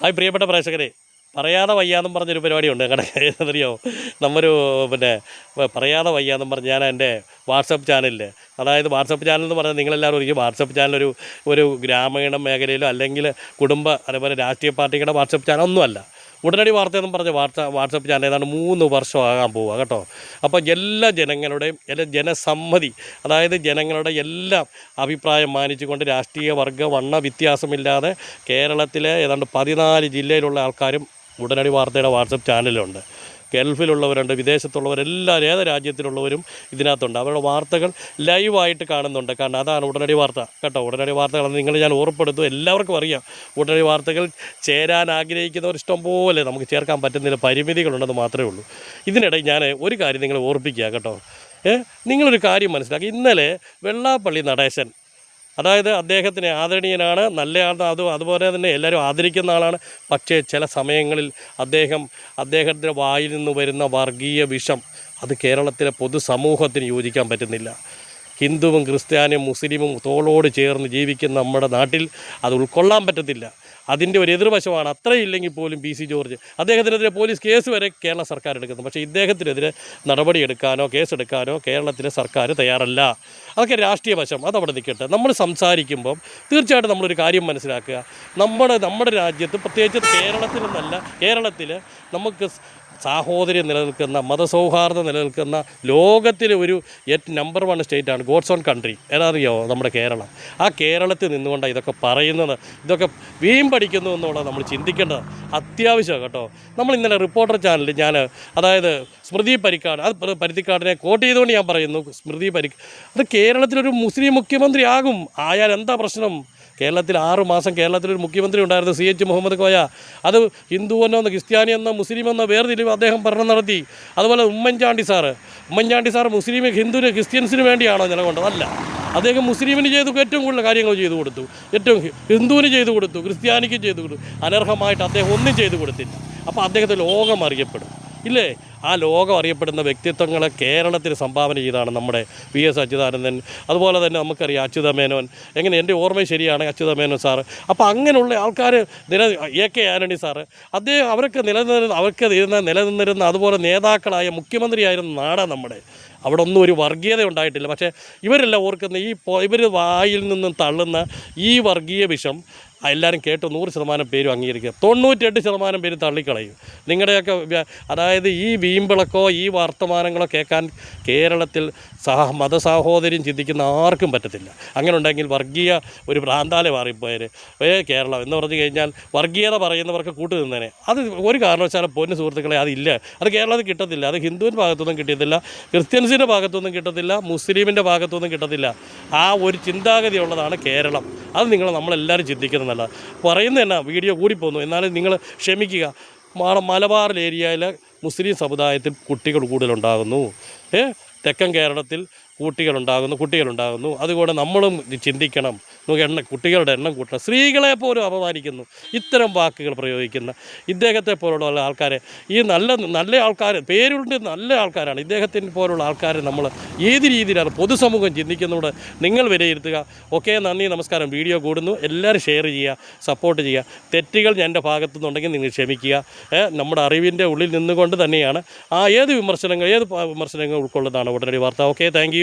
Hi പ്രിയപ്പെട്ട പ്രേക്ഷകരെ. പറയാതെ വയ്യാന്നും പറഞ്ഞൊരു പരിപാടിയുണ്ട്. എന്നറിയോ നമ്മൊരു പിന്നെ പറയാതെ വയ്യാന്നും പറഞ്ഞ് ഞാൻ എന്റെ വാട്സപ്പ് ചാനലിൽ അതായത് വാട്സപ്പ് ചാനൽ എന്ന് പറഞ്ഞാൽ നിങ്ങളെല്ലാവരും ഒരിക്കലും വാട്സപ്പ് ചാനൽ ഒരു ഒരു ഗ്രാമീണ മേഖലയിലോ അല്ലെങ്കിൽ കുടുംബ അതേപോലെ രാഷ്ട്രീയ പാർട്ടികളുടെ വാട്സപ്പ് ചാനൽ ഒന്നുമല്ല ഉടനടി വാർത്തയെന്നും പറഞ്ഞ വാർത്ത വാട്സപ്പ് ചാനൽ ഏതാണ്ട് മൂന്ന് വർഷമാകാൻ പോവുക കേട്ടോ. അപ്പോൾ എല്ലാ ജനങ്ങളുടെയും എല്ലാ ജനസമ്മതി അതായത് ജനങ്ങളുടെ എല്ലാ അഭിപ്രായം മാനിച്ചുകൊണ്ട് രാഷ്ട്രീയ വർഗ വണ്ണ വ്യത്യാസമില്ലാതെ കേരളത്തിലെ ഏതാണ്ട് പതിനാല് ജില്ലയിലുള്ള ആൾക്കാരും ഉടനടി വാർത്തയുടെ വാട്സപ്പ് ചാനലുണ്ട് ഗൾഫിലുള്ളവരുണ്ട് വിദേശത്തുള്ളവരെല്ലാവരും ഏത് രാജ്യത്തിലുള്ളവരും ഇതിനകത്തുണ്ട്. അവരുടെ വാർത്തകൾ ലൈവായിട്ട് കാണുന്നുണ്ട്. കാരണം അതാണ് ഉടനടി വാർത്ത. കേട്ടോ ഉടനടി വാർത്തകൾ നിങ്ങൾ ഞാൻ ഓർപ്പെടുത്തും. എല്ലാവർക്കും അറിയാം. ഉടനടി വാർത്തകൾ ചേരാൻ ആഗ്രഹിക്കുന്നവർ ഇഷ്ടം പോലെ നമുക്ക് ചേർക്കാൻ പറ്റുന്നതിൽ പരിമിതികളുണ്ടെന്ന് മാത്രമേ ഉള്ളൂ. ഇതിനിടയിൽ ഞാൻ ഒരു കാര്യം നിങ്ങൾ ഓർപ്പിക്കുക കേട്ടോ. ഏഹ് നിങ്ങളൊരു കാര്യം മനസ്സിലാക്കി. ഇന്നലെ വെള്ളാപ്പള്ളി നടേശൻ അതായത് അദ്ദേഹത്തിന് ആദരണീയനാണ് നല്ല ആൾ അത് അതുപോലെ തന്നെ എല്ലാവരും ആദരിക്കുന്ന ആളാണ്. പക്ഷേ ചില സമയങ്ങളിൽ അദ്ദേഹം അദ്ദേഹത്തിന്റെ വായിൽ നിന്ന് വരുന്ന വർഗീയ വിഷം അത് കേരളത്തിലെ പൊതുസമൂഹത്തിന് യോജിക്കാൻ പറ്റുന്നില്ല. ഹിന്ദുവും ക്രിസ്ത്യാനിയും മുസ്ലിമും തോളോട് ചേർന്ന് ജീവിക്കുന്ന നമ്മുടെ നാട്ടിൽ അത് ഉൾക്കൊള്ളാൻ പറ്റത്തില്ല. അതിന്റെ ഒരു എതിർവശമാണ് അത്രയില്ലെങ്കിൽ പോലും പി സി ജോർജ്. അദ്ദേഹത്തിനെതിരെ പോലീസ് കേസ് വരെ കേരള സർക്കാർ എടുക്കുന്നു. പക്ഷേ ഇദ്ദേഹത്തിനെതിരെ നടപടിയെടുക്കാനോ കേസെടുക്കാനോ കേരളത്തിലെ സർക്കാർ തയ്യാറല്ല. അതൊക്കെ രാഷ്ട്രീയ വശം. അതവിടെ നിൽക്കട്ടെ. നമ്മൾ സംസാരിക്കുമ്പം തീർച്ചയായിട്ടും നമ്മളൊരു കാര്യം മനസ്സിലാക്കുക. നമ്മുടെ നമ്മുടെ രാജ്യത്ത് പ്രത്യേകിച്ച് കേരളത്തിൽ നിന്നല്ല കേരളത്തിൽ നമുക്ക് സാഹോദര്യം നിലനിൽക്കുന്ന മതസൗഹാർദ്ദം നിലനിൽക്കുന്ന ലോകത്തിലെ ഒരു എറ്റ് നമ്പർ വൺ സ്റ്റേറ്റാണ് ഗോഡ്സ് ഓൺ കൺട്രി ഏതാറിയാമോ നമ്മുടെ കേരളം. ആ കേരളത്തിൽ നിന്നുകൊണ്ടാണ് ഇതൊക്കെ പറയുന്നത്. ഇതൊക്കെ വീം പഠിക്കുന്നു എന്നുള്ളത് നമ്മൾ ചിന്തിക്കേണ്ടത്. അത്യാവശ്യമാണ് കേട്ടോ. നമ്മൾ ഇന്നലെ റിപ്പോർട്ടർ ചാനലിൽ ഞാൻ അതായത് സ്മൃതി പരിക്കാട് അത് പരുത്തിക്കാടിനെ കോട്ട് ചെയ്തുകൊണ്ട് ഞാൻ പറയുന്നു സ്മൃതി പരി അത് കേരളത്തിലൊരു മുസ്ലിം മുഖ്യമന്ത്രി ആകും. ആയാൽ എന്താ പ്രശ്നം? കേരളത്തിൽ ആറ് മാസം കേരളത്തിൽ ഒരു മുഖ്യമന്ത്രി ഉണ്ടായിരുന്നു സി എച്ച് മുഹമ്മദ് കോയ. അത് ഹിന്ദു എന്നോ ക്രിസ്ത്യാനി എന്നോ മുസ്ലിം എന്നോ വേർതിരിവ് അദ്ദേഹം ഭരണം നടത്തി. അതുപോലെ ഉമ്മൻചാണ്ടി സാറ്. ഉമ്മൻചാണ്ടി സാർ മുസ്ലിം ഹിന്ദുവിന് ക്രിസ്ത്യൻസിന് വേണ്ടിയാണോ നിലകൊണ്ടത്? അല്ല. അദ്ദേഹം മുസ്ലിമിന് ചെയ്തു ഏറ്റവും കൂടുതൽ കാര്യങ്ങൾ ചെയ്തു കൊടുത്തു. ഏറ്റവും ഹിന്ദുവിന് ചെയ്തു കൊടുത്തു ക്രിസ്ത്യാനിക്കും ചെയ്തു കൊടുത്തു. അനർഹമായിട്ട് അദ്ദേഹം ഒന്നും ചെയ്തു കൊടുത്തില്ല. അപ്പോൾ അദ്ദേഹത്തെ ലോകം അറിയപ്പെടും. ഇല്ലേ? ആ ലോകം അറിയപ്പെടുന്ന വ്യക്തിത്വങ്ങളെ കേരളത്തിന് സംഭാവന ചെയ്താണ് നമ്മുടെ വി എസ് അച്യുതാനന്ദൻ. അതുപോലെ തന്നെ നമുക്കറിയാം അച്യുത മേനോൻ എങ്ങനെ എന്റെ ഓർമ്മ ശരിയാണ് അച്യുത മേനോൻ സാറ്. അപ്പോൾ അങ്ങനെയുള്ള ആൾക്കാർ നില എ കെ ആന്റണി സാറ് അദ്ദേഹം അവരൊക്കെ നിലനിന്നിരുന്ന അവർക്ക് ഇരുന്ന നിലനിന്നിരുന്ന അതുപോലെ നേതാക്കളായ മുഖ്യമന്ത്രിയായിരുന്ന നാടാണ് നമ്മുടെ. അവിടെ ഒന്നും ഒരു വർഗീയത ഉണ്ടായിട്ടില്ല. പക്ഷേ ഇവരെല്ലാം ഓർക്കുന്ന ഈ ഇവർ വായിൽ നിന്നും തള്ളുന്ന ഈ വർഗീയ വിഷം എല്ലാവരും കേട്ട് നൂറ് ശതമാനം പേരും അംഗീകരിക്കുക. തൊണ്ണൂറ്റെട്ട് ശതമാനം പേര് തള്ളിക്കളയും. നിങ്ങളുടെയൊക്കെ അതായത് ഈ വീമ്പിളക്കോ ഈ വർത്തമാനങ്ങളോ കേൾക്കാൻ കേരളത്തിൽ സഹ മതസാഹോദര്യം ചിന്തിക്കുന്ന ആർക്കും പറ്റത്തില്ല. അങ്ങനെ ഉണ്ടെങ്കിൽ വർഗീയ ഒരു പ്രാന്താലെ മാറിപ്പോയത് ഏ കേരളം എന്ന് പറഞ്ഞു കഴിഞ്ഞാൽ വർഗീയത പറയുന്നവർക്ക് കൂട്ടു നിന്നേനെ. അത് ഒരു കാരണവശാലും പൊന്നു സുഹൃത്തുക്കളെ അതില്ല അത് കേരളത്തിൽ കിട്ടത്തില്ല. അത് ഹിന്ദുവിന്റെ ഭാഗത്തൊന്നും കിട്ടിയത്തില്ല ക്രിസ്ത്യൻസിന്റെ ഭാഗത്തൊന്നും കിട്ടത്തില്ല. മുസ്ലിമിന്റെ ഭാഗത്തൊന്നും കിട്ടത്തില്ല. ആ ഒരു ചിന്താഗതി ഉള്ളതാണ് കേരളം. അത് നിങ്ങൾ നമ്മളെല്ലാവരും ചിന്തിക്കുന്നത് നല്ലത്. പറയുന്നത് എന്നാ വീഡിയോ കൂടിപ്പോന്നു. എന്നാലും നിങ്ങൾ ക്ഷമിക്കുക. മലബാർ ഏരിയയിലെ മുസ്ലിം സമുദായത്തിൽ കുട്ടികൾ കൂടുതലുണ്ടാകുന്നു. തെക്കൻ കേരളത്തിൽ കുട്ടികളുണ്ടാകുന്നു കുട്ടികളുണ്ടാകുന്നു. അതുകൊണ്ട് നമ്മളും ചിന്തിക്കണം. എണ്ണ കുട്ടികളുടെ എണ്ണം കൂട്ടണം. സ്ത്രീകളെ പോലും അപമാനിക്കുന്നു. ഇത്തരം വാക്കുകൾ പ്രയോഗിക്കുന്ന ഇദ്ദേഹത്തെ പോലുള്ള ആൾക്കാരെ. ഈ നല്ല നല്ല ആൾക്കാർ പേരുണ്ട് നല്ല ആൾക്കാരാണ്. ഇദ്ദേഹത്തിന് പോലുള്ള ആൾക്കാരെ നമ്മൾ ഏത് രീതിയിലാണ് പൊതുസമൂഹം ചിന്തിക്കുന്നതോട് നിങ്ങൾ വിലയിരുത്തുക. ഓക്കെ നന്ദി നമസ്കാരം. വീഡിയോ കൂടുന്നു. എല്ലാവരും ഷെയർ ചെയ്യുക സപ്പോർട്ട് ചെയ്യുക. തെറ്റുകൾ എന്റെ ഭാഗത്തുനിന്നുണ്ടെങ്കിൽ നിങ്ങൾ ക്ഷമിക്കുക. നമ്മുടെ അറിവിന്റെ ഉള്ളിൽ നിന്നുകൊണ്ട് തന്നെയാണ്. ആ ഏത് വിമർശനങ്ങൾ ഏത് വിമർശനങ്ങൾ ഉൾക്കൊള്ളുന്നതാണ് ഉടനടി വാർത്ത. Okay thank